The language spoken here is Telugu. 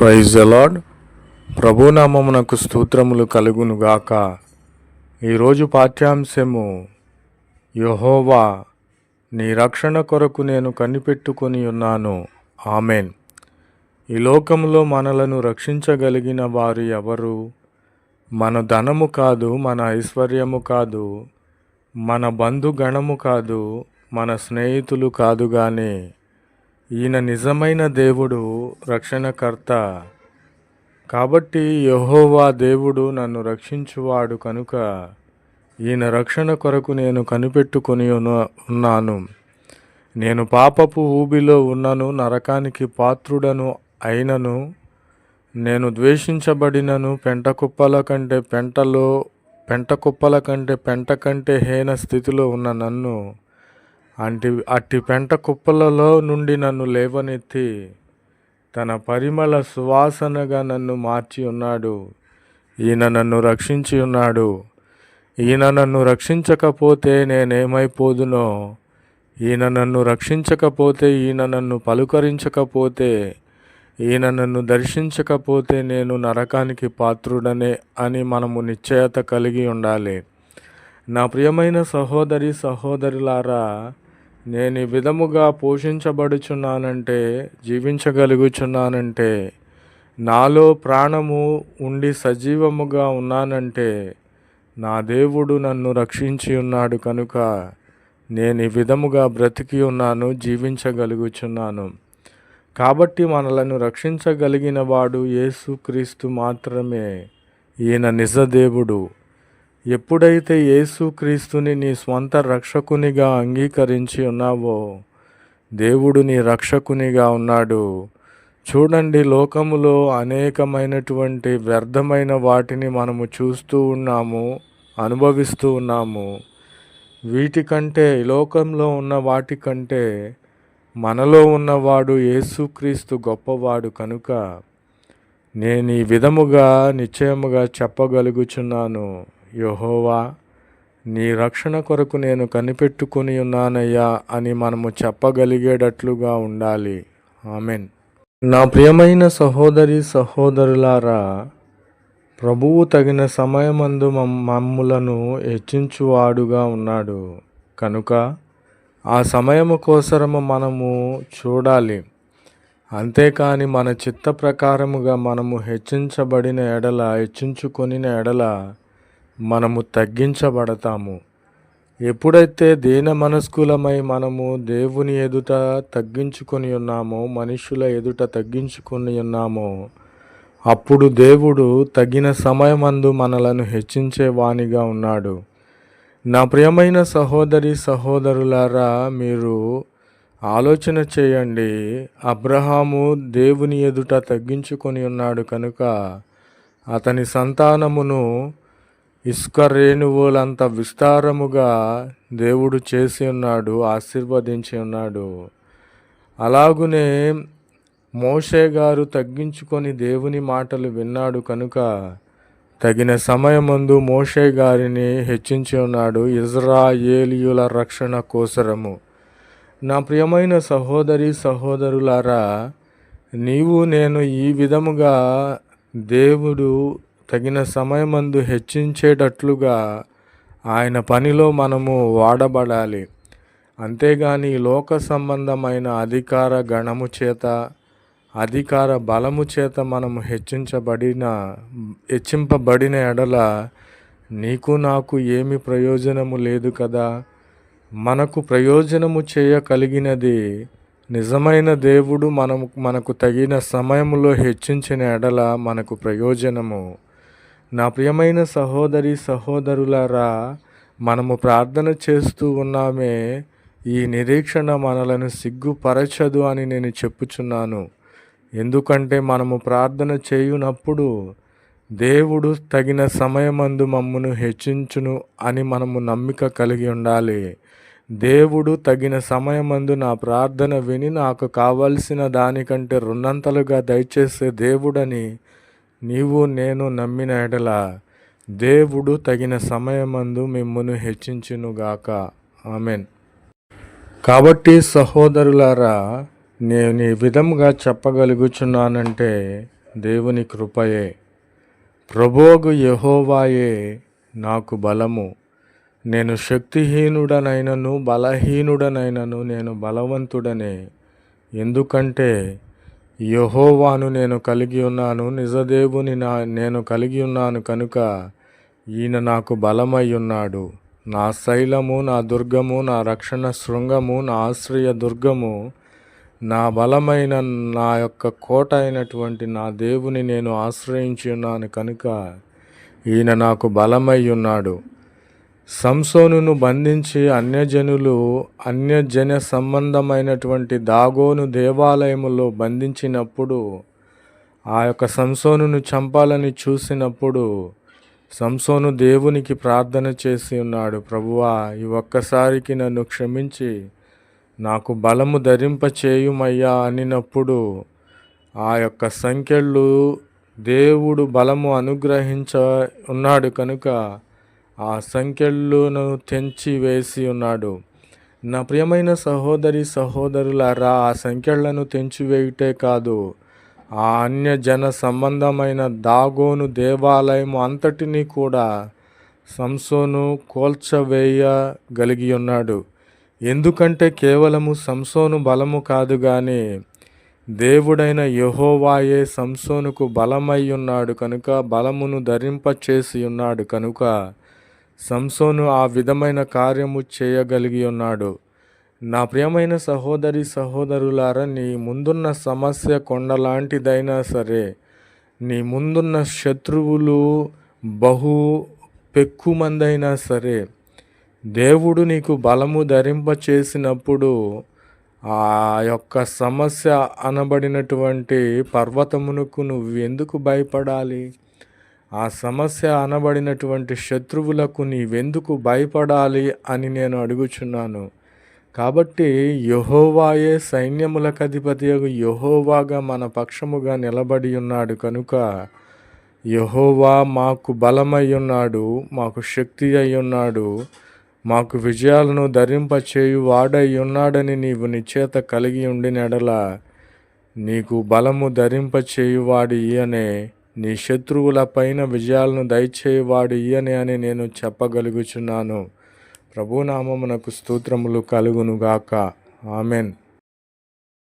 ప్రైజ్ అలాడ్ ప్రభునామమునకు స్తోత్రములు కలుగును గాక ఈరోజు పాఠ్యాంశము యహోవా నీ రక్షణ కొరకు నేను కనిపెట్టుకొని ఉన్నాను. ఆమెన్. ఈ లోకములో మనలను రక్షించగలిగిన వారు ఎవరు? మన ధనము కాదు మన ఐశ్వర్యము కాదు మన బంధుగణము కాదు మన స్నేహితులు కాదు కానీ ఈయన నిజమైన దేవుడు రక్షణకర్త. కాబట్టి యహోవా దేవుడు నన్ను రక్షించువాడు కనుక ఈయన రక్షణ కొరకు నేను కనిపెట్టుకొని ఉన్నాను. నేను పాపపు ఊబిలో ఉన్నను నరకానికి పాత్రుడను అయినను నేను ద్వేషించబడినను పెంట కుప్పల కంటే పెంటలో పెంట కుప్పల కంటే పెంట కంటే హీన స్థితిలో ఉన్న నన్ను అంటి అట్టి పెంట కుప్పలలో నుండి నన్ను లేవనెత్తి తన పరిమళ సువాసనగా నన్ను మార్చి ఉన్నాడు. ఈయన నన్ను రక్షించి ఉన్నాడు. ఈయన నన్ను రక్షించకపోతే నేనేమైపోదునో? ఈయన నన్ను రక్షించకపోతే ఈయన నన్ను పలుకరించకపోతే ఈయన నన్ను దర్శించకపోతే నేను నరకానికి పాత్రుడనే అని మనము నిశ్చయత కలిగి ఉండాలి. నా ప్రియమైన సహోదరి సహోదరులారా నేను ఈ విధముగా పోషించబడుచున్నానంటే జీవించగలుగుచున్నానంటే నాలో ప్రాణము ఉండి సజీవముగా ఉన్నానంటే నా దేవుడు నన్ను రక్షించి ఉన్నాడు కనుక నేను ఈ విధముగా బ్రతికి ఉన్నాను జీవించగలుగుచున్నాను. కాబట్టి మనలను రక్షించగలిగిన వాడు యేసుక్రీస్తు మాత్రమే ఈయన నిజదేవుడు ఎప్పుడైతే యేసుక్రీస్తుని నీ స్వంత రక్షకునిగా అంగీకరించి ఉన్నావో దేవుడు నీ రక్షకునిగా ఉన్నాడు. చూడండి లోకములో అనేకమైనటువంటి వ్యర్థమైన వాటిని మనము చూస్తూ ఉన్నాము అనుభవిస్తూ ఉన్నాము. వీటికంటే లోకంలో ఉన్న వాటికంటే మనలో ఉన్నవాడు యేసుక్రీస్తు గొప్పవాడు కనుక నేను ఈ విధముగా నిశ్చయముగా చెప్పగలుగుచున్నాను. యహోవా నీ రక్షణ కొరకు నేను కనిపెట్టుకుని ఉన్నానయ్యా అని మనము చెప్పగలిగేటట్లుగా ఉండాలి. ఆమెన్. నా ప్రియమైన సహోదరి సహోదరులారా ప్రభువు తగిన సమయమందు మమ్- మమ్ములను హెచ్చించువాడుగా ఉన్నాడు. కనుక ఆ సమయము కోసరము మనము చూడాలి. అంతేకాని మన చిత్త ప్రకారముగా మనము హెచ్చించబడిన ఎడల హెచ్చించుకొనిన ఎడల మనము తగ్గించబడతాము. ఎప్పుడైతే దీన మనస్కులమై మనము దేవుని ఎదుట తగ్గించుకొని ఉన్నామో మనుషుల ఎదుట తగ్గించుకొని ఉన్నామో అప్పుడు దేవుడు తగిన సమయమందు మనలను హెచ్చించే వానిగా ఉన్నాడు. నా ప్రియమైన సహోదరి సహోదరులారా మీరు ఆలోచన చేయండి. అబ్రహాము దేవుని ఎదుట తగ్గించుకొని ఉన్నాడు కనుక అతని సంతానమును ఇసుక రేణువులంత విస్తారముగా దేవుడు చేసి ఉన్నాడు ఆశీర్వదించి ఉన్నాడు. అలాగునే మోషే గారు తగ్గించుకొని దేవుని మాటలు విన్నాడు కనుక తగిన సమయమందు మోషే గారిని హెచ్చించి ఉన్నాడు ఇజ్రాయేలియుల రక్షణ కోసరము. నా ప్రియమైన సహోదరి సహోదరులారా నీవు నేను ఈ విధముగా దేవుడు తగిన సమయమందు హెచ్చించేటట్లుగా ఆయన పనిలో మనము వాడబడాలి. అంతేగాని లోక సంబంధమైన అధికార గణము చేత అధికార బలము చేత మనము హెచ్చించబడిన హెచ్చింపబడిన ఎడల నీకు నాకు ఏమి ప్రయోజనము లేదు కదా? మనకు ప్రయోజనము చేయగలిగినది నిజమైన దేవుడు మనము మనకు తగిన సమయంలో హెచ్చించిన ఎడల మనకు ప్రయోజనము. నా ప్రియమైన సహోదరి సహోదరులారా మనము ప్రార్థన చేస్తూ ఉన్నామే ఈ నిరీక్షణ మనలను సిగ్గుపరచదు అని నేను చెప్పుచున్నాను. ఎందుకంటే మనము ప్రార్థన చేయునప్పుడు దేవుడు తగిన సమయమందు మమ్మను హెచ్చించును అని మనము నమ్మిక కలిగి ఉండాలి. దేవుడు తగిన సమయమందు నా ప్రార్థన విని నాకు కావలసిన దానికంటే రెండంతలుగా దయచేసే దేవుడని నీవు నేను నమ్మిన ఎడల దేవుడు తగిన సమయమందు మిమ్మును హెచ్చించునుగాక ఆమెన్. కాబట్టి సహోదరులారా నేను ఈ విధంగా చెప్పగలుగుచున్నానంటే దేవుని కృపయే. ప్రభోగు యహోవాయే నాకు బలము. నేను శక్తిహీనుడనైనను బలహీనుడనైనను నేను బలవంతుడనే. ఎందుకంటే యహోవాను నేను కలిగి ఉన్నాను నిజదేవుని నా నేను కలిగి ఉన్నాను కనుక ఈయన నాకు బలమై ఉన్నాడు. నా శైలము నా దుర్గము నా రక్షణ శృంగము నా ఆశ్రయ దుర్గము నా బలమైన నా యొక్క కోట అయినటువంటి నా దేవుని నేను ఆశ్రయించి ఉన్నాను కనుక ఈయన నాకు బలమై ఉన్నాడు. సంసోనును బంధించి అన్యజనులు అన్యజన సంబంధమైనటువంటి దాగోను దేవాలయములో బంధించినప్పుడు ఆ యొక్క సంసోనును చంపాలని చూసినప్పుడు సంసోను దేవునికి ప్రార్థన చేసి ఉన్నాడు ప్రభువా ఈ ఒక్కసారికి నన్ను క్షమించి నాకు బలము ధరింప చేయుమయ్యా అనినప్పుడు ఆ యొక్క సంఖ్యలు దేవుడు బలము అనుగ్రహించ ఉన్నాడు కనుక ఆ సంఖ్యలను తెంచి వేసి ఉన్నాడు. నా ప్రియమైన సహోదరి సహోదరులారా ఆ సంఖ్యలను తెంచివేయుటే కాదు. ఆ అన్య జన సంబంధమైన దాగోను దేవాలయం అంతటినీ కూడా సంసోను కోల్చవేయగలిగి ఉన్నాడు ఎందుకంటే కేవలము సంసోను బలము కాదు కానీ దేవుడైన యహోవాయే సంసోనుకు బలమై ఉన్నాడు కనుక బలమును ధరింపచేసి ఉన్నాడు కనుక సంసోను ఆ విధమైన కార్యము చేయగలిగి ఉన్నాడు నా ప్రియమైన సహోదరి సహోదరులారా నీ ముందున్న సమస్య కొండలాంటిదైనా సరే నీ ముందున్న శత్రువులు బహు పెక్కుమందైనా సరే దేవుడు నీకు బలము ధరింప చేసినప్పుడు ఆ యొక్క సమస్య అనబడినటువంటి పర్వతమునకు నువ్వు ఎందుకు భయపడాలి? ఆ సమస్య అనబడినటువంటి శత్రువులకు నీవెందుకు భయపడాలి అని నేను అడుగుచున్నాను. కాబట్టి యహోవాయే సైన్యములకు అధిపతి యహోవాగా మన పక్షముగా నిలబడి ఉన్నాడు కనుక యహోవా మాకు బలమై ఉన్నాడు మాకు శక్తి అయి ఉన్నాడు మాకు విజయాలను ధరింపచేయు వాడై ఉన్నాడని నీవు నిశ్చేత కలిగి ఉండినడల నీకు బలము ధరింపచేయువాడి అనే నీ శత్రువుల పైన విజయాలను దయచేయువాడు ఈయనే అని నేను చెప్పగలుగుచున్నాను. ప్రభునామమునకు స్తోత్రములు కలుగునుగాక. ఆమెన్.